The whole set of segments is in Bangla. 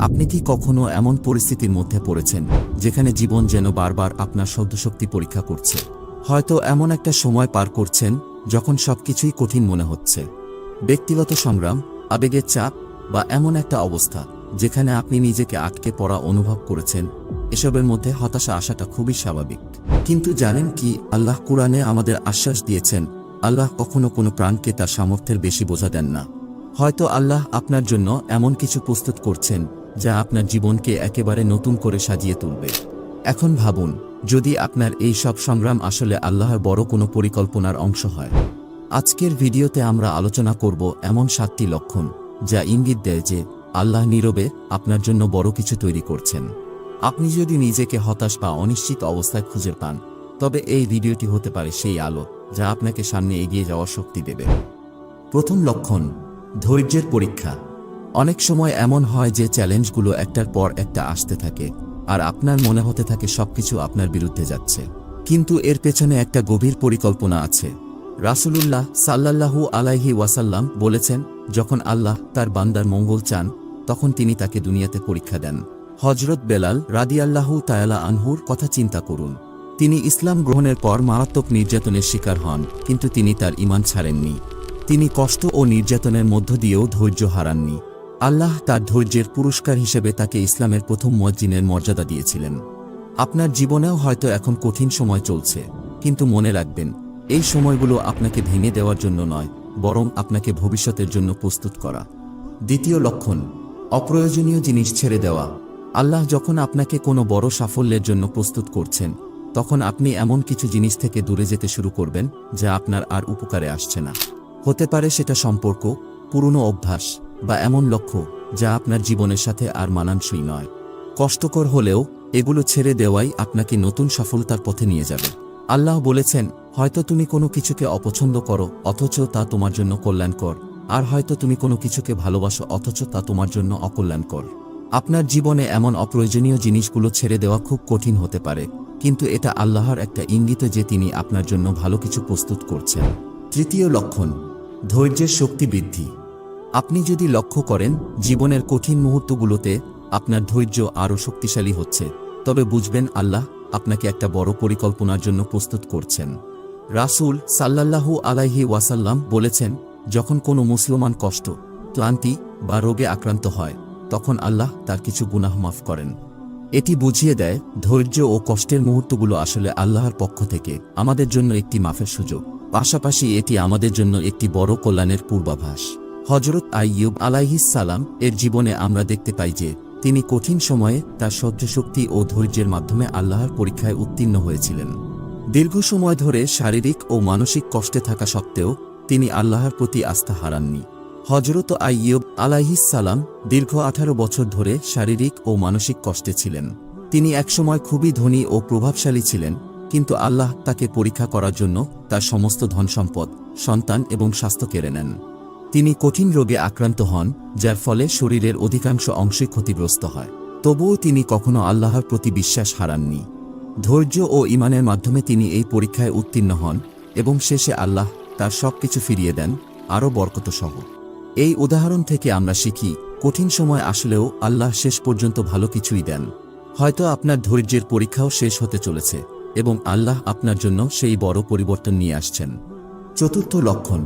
আপনি কি কখনো এমন পরিস্থিতির মধ্যে পড়েছেন, যেখানে জীবন যেন বারবার আপনার সদ্যশক্তি পরীক্ষা করছে? হয়তো এমন একটা সময় পার করছেন, যখন সবকিছুই কঠিন মনে হচ্ছে। ব্যক্তিগত সংগ্রাম, আবেগের চাপ, বা এমন একটা অবস্থা, যেখানে আপনি নিজেকে আটকে পড়া অনুভব করেছেন, এসবের মধ্যে হতাশা আসাটা খুবই স্বাভাবিক। কিন্তু জানেন কি, আল্লাহ কুরআনে আমাদের আশ্বাস দিয়েছেন, আল্লাহ কখনো কোনো প্রাণকে তার সামর্থ্যের বেশি বোঝা দেন না। হয়তো আল্লাহ আপনার জন্য এমন কিছু প্রস্তুত করছেন যা আপনার জীবনকে একেবারে নতুন করে সাজিয়ে তুলবে। এখন ভাবুন, যদি আপনার এই সব সংগ্রাম আসলে আল্লাহর বড় কোনো পরিকল্পনার অংশ হয়। আজকের ভিডিওতে আমরা আলোচনা করব এমন সাতটি লক্ষণ যা ইঙ্গিত দেয় যে আল্লাহ নীরবে আপনার জন্য বড় কিছু তৈরি করছেন। আপনি যদি নিজেকে হতাশ বা অনিশ্চিত অবস্থায় খুঁজে পান, তবে এই ভিডিওটি হতে পারে সেই আলো যা আপনাকে সামনে এগিয়ে যাওয়ার শক্তি দেবে। প্রথম লক্ষণ, ধৈর্যের পরীক্ষা। অনেক সময় এমন হয় যে চ্যালেঞ্জগুলো একটার পর একটা আসতে থাকে, আর আপনার মনে হতে থাকে সবকিছু আপনার বিরুদ্ধে যাচ্ছে। কিন্তু এর পেছনে একটা গভীর পরিকল্পনা আছে। রাসূলুল্লাহ সাল্লাল্লাহু আলাইহি ওয়াসাল্লাম বলেছেন, যখন আল্লাহ তার বান্দার মঙ্গল চান, তখন তিনি তাকে দুনিয়াতে পরীক্ষা দেন। হজরত বেলাল রাদিয়াল্লাহু তায়ালা আনহুর কথা চিন্তা করুন। তিনি ইসলাম গ্রহণের পর মারাত্মক নির্যাতনের শিকার হন, কিন্তু তিনি তার ইমান ছাড়েননি। তিনি কষ্ট ও নির্যাতনের মধ্য দিয়েও ধৈর্য হারাননি। আল্লাহ তার ধৈর্যের পুরস্কার হিসেবে তাকে ইসলামের প্রথম মজ্জিনের মর্যাদা দিয়েছিলেন। আপনার জীবনেও হয়তো এখন কঠিন সময় চলছে, কিন্তু মনে রাখবেন, এই সময়গুলো আপনাকে ভেঙে দেওয়ার জন্য নয়, বরং আপনাকে ভবিষ্যতের জন্য প্রস্তুত করা। দ্বিতীয় লক্ষণ, অপ্রয়োজনীয় জিনিস ছেড়ে দেওয়া। আল্লাহ যখন আপনাকে কোনো বড় সাফল্যের জন্য প্রস্তুত করছেন, তখন আপনি এমন কিছু জিনিস থেকে দূরে যেতে শুরু করবেন, যা আপনার আর উপকারে আসছে না। হতে পারে সেটা সম্পর্ক, পুরনো অভ্যাস বা এমন লক্ষ্য যা আপনার জীবনের সাথে আর মানানসই নয়। কষ্টকর হলেও এগুলো ছেড়ে দেওয়াই আপনাকে নতুন সফলতার পথে নিয়ে যাবে। আল্লাহ বলেছেন, হয়তো তুমি কোনো কিছুকে অপছন্দ করো, অথচ তা তোমার জন্য কল্যাণকর। আর হয়তো তুমি কোনো কিছুকে ভালোবাসো, অথচ তা তোমার জন্য অকল্যাণকর। আপনার জীবনে এমন অপ্রয়োজনীয় জিনিসগুলো ছেড়ে দেওয়া খুব কঠিন হতে পারে, কিন্তু এটা আল্লাহর একটা ইঙ্গিত যে তিনি আপনার জন্য ভালো কিছু প্রস্তুত করছেন। তৃতীয় লক্ষণ, ধৈর্যের শক্তি বৃদ্ধি। আপনি যদি লক্ষ্য করেন, জীবনের কঠিন মুহূর্তগুলোতে আপনার ধৈর্য আরও শক্তিশালী হচ্ছে। তবে বুঝবেন, আল্লাহ আপনাকে একটা বড় পরিকল্পনার জন্য প্রস্তুত করছেন। রাসূল সাল্লাল্লাহু আলাইহি ওয়াসাল্লাম বলেছেন, যখন কোনো মুসলমান কষ্ট, ক্লান্তি বা রোগে আক্রান্ত হয়, তখন আল্লাহ তার কিছু গুনাহ মাফ করেন। এটি বুঝিয়ে দেয়, ধৈর্য ও কষ্টের মুহূর্তগুলো আসলে আল্লাহর পক্ষ থেকে আমাদের জন্য একটি মাফের সুযোগ। পাশাপাশি এটি আমাদের জন্য একটি বড় কল্যাণের পূর্বাভাস। হজরত আইয়ুব সালাম এর জীবনে আমরা দেখতে পাই যে তিনি কঠিন সময়ে তার সহ্যশক্তি ও ধৈর্যের মাধ্যমে আল্লাহর পরীক্ষায় উত্তীর্ণ হয়েছিলেন। দীর্ঘ সময় ধরে শারীরিক ও মানসিক কষ্টে থাকা সত্ত্বেও তিনি আল্লাহর প্রতি আস্থা হারাননি। হজরত আইয়ুব সালাম দীর্ঘ আঠারো বছর ধরে শারীরিক ও মানসিক কষ্টে ছিলেন। তিনি একসময় খুবই ধনী ও প্রভাবশালী ছিলেন, কিন্তু আল্লাহ তাকে পরীক্ষা করার জন্য তার সমস্ত ধনসম্পদ, সন্তান এবং স্বাস্থ্য কেড়ে নেন। তিনি কঠিন রোগে আক্রান্ত হন, যার ফলে শরীরের অধিকাংশ অংশে ক্ষতিগ্রস্ত হয়। তবুও তিনি কখনো আল্লাহর প্রতি বিশ্বাস হারাননি। ধৈর্য ও ইমানের মাধ্যমে তিনি এই পরীক্ষায় উত্তীর্ণ হন এবং শেষে আল্লাহ তার সব কিছু ফিরিয়ে দেন, আরও বরকত সহ এই উদাহরণ থেকে আমরা শিখি, কঠিন সময় আসলেও আল্লাহ শেষ পর্যন্ত ভালো কিছুই দেন। হয়তো আপনার ধৈর্যের পরীক্ষাও শেষ হতে চলেছে এবং আল্লাহ আপনার জন্য সেই বড় পরিবর্তন নিয়ে আসছেন। চতুর্থ লক্ষণ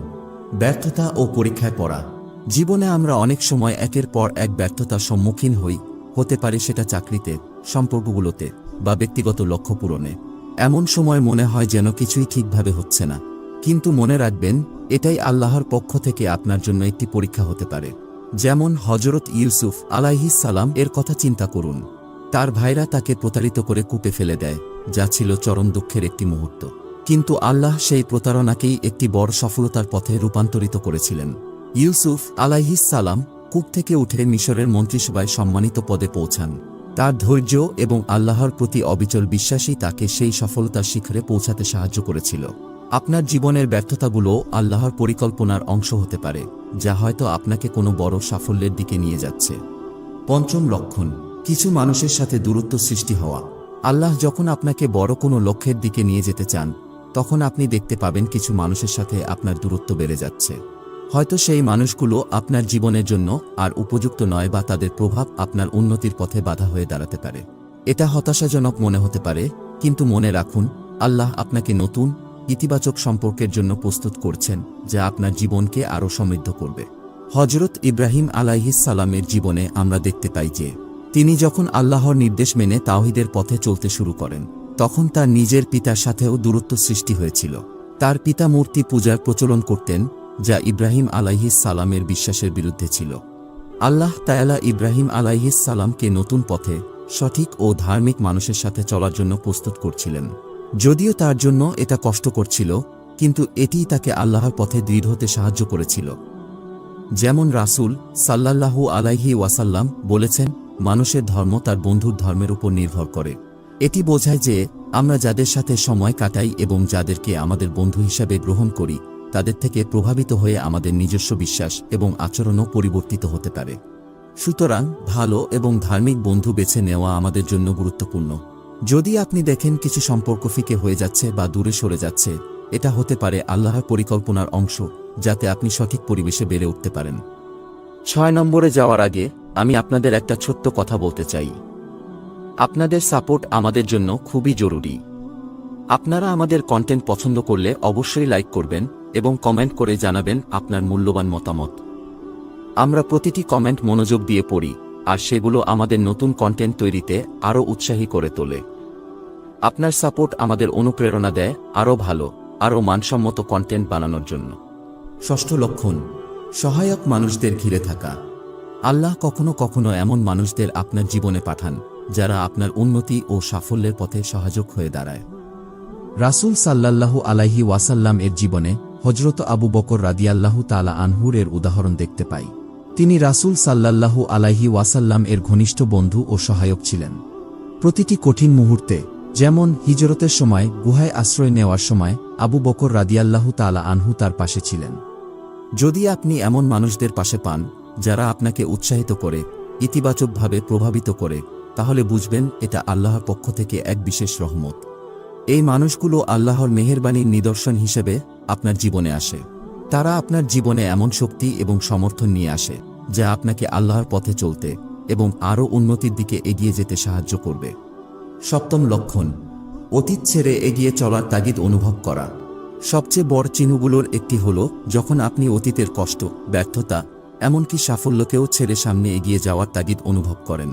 ব্যর্থতা ও পরীক্ষায় পড়া। জীবনে আমরা অনেক সময় একের পর এক ব্যর্থতার সম্মুখীন হই, হতে পারে সেটা চাকরিতে, সম্পর্কগুলোতে, বা ব্যক্তিগত লক্ষ্য পূরণে। এমন সময় মনে হয় যেন কিছুই ঠিকভাবে হচ্ছে না। কিন্তু মনে রাখবেন, এটাই আল্লাহর পক্ষ থেকে আপনার জন্য একটি পরীক্ষা হতে পারে। যেমন হজরত ইউসুফ আলাইহিস সালাম এর কথা চিন্তা করুন। তার ভাইরা তাকে প্রতারিত করে কূপে ফেলে দেয়, যা ছিল চরম দুঃখের একটি মুহূর্ত। কিন্তু আল্লাহ সেই প্রতারণাকেই একটি বড় সফলতার পথে রূপান্তরিত করেছিলেন। ইউসুফ আলাইহিস সালাম কূপ থেকে উঠে মিশরের মন্ত্রিসভায় সম্মানিত পদে পৌঁছান। তার ধৈর্য এবং আল্লাহর প্রতি অবিচল বিশ্বাসই তাকে সেই সফলতার শিখরে পৌঁছাতে সাহায্য করেছিল। আপনার জীবনের ব্যর্থতাগুলো আল্লাহর পরিকল্পনার অংশ হতে পারে, যা হয়তো আপনাকে কোনো বড় সাফল্যের দিকে নিয়ে যাচ্ছে। পঞ্চম লক্ষণ, কিছু মানুষের সাথে দূরত্ব সৃষ্টি হওয়া। আল্লাহ যখন আপনাকে বড় কোনো লক্ষ্যের দিকে নিয়ে যেতে চান তখন আপনি দেখতে পাবেন কিছু মানুষের সাথে আপনার দূরত্ব বেড়ে যাচ্ছে। হয়তো সেই মানুষগুলো আপনার জীবনের জন্য আর উপযুক্ত নয় বা তাদের প্রভাব আপনার উন্নতির পথে বাধা হয়ে দাঁড়াতে পারে। এটা হতাশাজনক মনে হতে পারে, কিন্তু মনে রাখুন, আল্লাহ আপনাকে নতুন, ইতিবাচক সম্পর্কের জন্য প্রস্তুত করছেন, যা আপনার জীবনকে আরও সমৃদ্ধ করবে। হজরত ইব্রাহিম সালামের জীবনে আমরা দেখতে পাই যে, তিনি যখন আল্লাহর নির্দেশ মেনে তাওহিদের পথে চলতে শুরু করেন তখন তার নিজের পিতার সাথেও দূরত্ব সৃষ্টি হয়েছিল। তার পিতা মূর্তি পূজার প্রচলন করতেন, যা ইব্রাহিম আলাইহিস সালামের বিশ্বাসের বিরুদ্ধে ছিল। আল্লাহ তায়ালা ইব্রাহিম আলাইহিস সালামকে নতুন পথে, সঠিক ও ধার্মিক মানুষের সাথে চলার জন্য প্রস্তুত করছিলেন। যদিও তার জন্য এটা কষ্ট করছিল কিন্তু এটিই তাকে আল্লাহর পথে দৃঢ় হতে সাহায্য করেছিল। যেমন রাসূল সাল্লাল্লাহু আলাইহি ওয়াসাল্লাম বলেছেন, মানুষের ধর্ম তার বন্ধুর ধর্মের উপর নির্ভর করে। এটি বোঝায় যে, আমরা যাদের সাথে সময় কাটাই এবং যাদেরকে আমাদের বন্ধু হিসাবে গ্রহণ করি, তাদের থেকে প্রভাবিত হয়ে আমাদের নিজস্ব বিশ্বাস এবং আচরণও পরিবর্তিত হতে পারে। সুতরাং, ভালো এবং ধার্মিক বন্ধু বেছে নেওয়া আমাদের জন্য গুরুত্বপূর্ণ। যদি আপনি দেখেন কিছু সম্পর্ক ফিকে হয়ে যাচ্ছে বা দূরে সরে যাচ্ছে, এটা হতে পারে আল্লাহর পরিকল্পনার অংশ, যাতে আপনি সঠিক পরিবেশে বেড়ে উঠতে পারেন। ছয় নম্বরে যাওয়ার আগে, আমি আপনাদের একটা ছোট্ট কথা বলতে চাই। আপনাদের সাপোর্ট আমাদের জন্য খুবই জরুরি। আপনারা আমাদের কন্টেন্ট পছন্দ করলে অবশ্যই লাইক করবেন এবং কমেন্ট করে জানাবেন আপনার মূল্যবান মতামত। আমরা প্রতিটি কমেন্ট মনোযোগ দিয়ে পড়ি, আর সেগুলো আমাদের নতুন কন্টেন্ট তৈরিতে আরও উৎসাহী করে তোলে। আপনার সাপোর্ট আমাদের অনুপ্রেরণা দেয়, আরও ভালো, আরও মানসম্মত কন্টেন্ট বানানোর জন্য। ষষ্ঠ লক্ষণ, সহায়ক মানুষদের ঘিরে থাকা। আল্লাহ কখনো কখনো এমন মানুষদের আপনার জীবনে পাঠান যারা আপনার উন্নতি ও সাফল্যের পথে সহায়ক হয়ে দাঁড়ায়। রাসূল সাল্লাল্লাহু আলাইহি ওয়াসাল্লাম এর জীবনে হজরত আবু বকর রাদিয়াল্লাহু তালা আনহুর এর উদাহরণ দেখতে পাই। তিনি রাসূল সাল্লাল্লাহু আলাইহি ওয়াসাল্লাম এর ঘনিষ্ঠ বন্ধু ও সহায়ক ছিলেন। প্রতিটি কঠিন মুহূর্তে, যেমন হিজরতের সময়, গুহায় আশ্রয় নেওয়ার সময়, আবু বকর রাদিয়াল্লাহু তালা আনহু তার পাশে ছিলেন। যদি আপনি এমন মানুষদের পাশে পান, যারা আপনাকে উৎসাহিত করে, ইতিবাচকভাবে প্রভাবিত করে তাহলে বুঝবেন, এটা আল্লাহর পক্ষ থেকে এক বিশেষ রহমত। এই মানুষগুলো আল্লাহর মেহেরবানির নিদর্শন হিসেবে আপনার জীবনে আসে। তারা আপনার জীবনে এমন শক্তি এবং সমর্থন নিয়ে আসে, যা আপনাকে আল্লাহর পথে চলতে এবং আরও উন্নতির দিকে এগিয়ে যেতে সাহায্য করবে। সপ্তম লক্ষণ, অতীত ছেড়ে এগিয়ে চলার তাগিদ অনুভব করা। সবচেয়ে বড় চিহ্নগুলোর একটি হল, যখন আপনি অতীতের কষ্ট, ব্যর্থতা, এমনকি সাফল্যকেও ছেড়ে সামনে এগিয়ে যাওয়ার তাগিদ অনুভব করেন।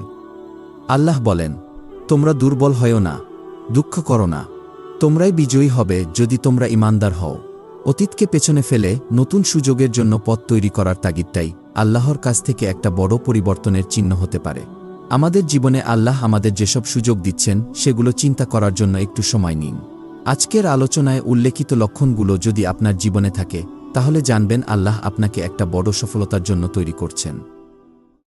আল্লাহ বলেন, তোমরা দুর্বল হও না, দুঃখ করো না। তোমরাই বিজয়ী হবে যদি তোমরা ইমানদার হও। অতীতকে পেছনে ফেলে নতুন সুযোগের জন্য পথ তৈরি করার তাগিদটাই আল্লাহর কাছ থেকে একটা বড় পরিবর্তনের চিহ্ন হতে পারে। আমাদের জীবনে আল্লাহ আমাদের যেসব সুযোগ দিচ্ছেন, সেগুলো চিন্তা করার জন্য একটু সময় নিন। আজকের আলোচনায় উল্লেখিত লক্ষণগুলো যদি আপনার জীবনে থাকে, তাহলে জানবেন আল্লাহ আপনাকে একটা বড় সফলতার জন্য তৈরি করছেন।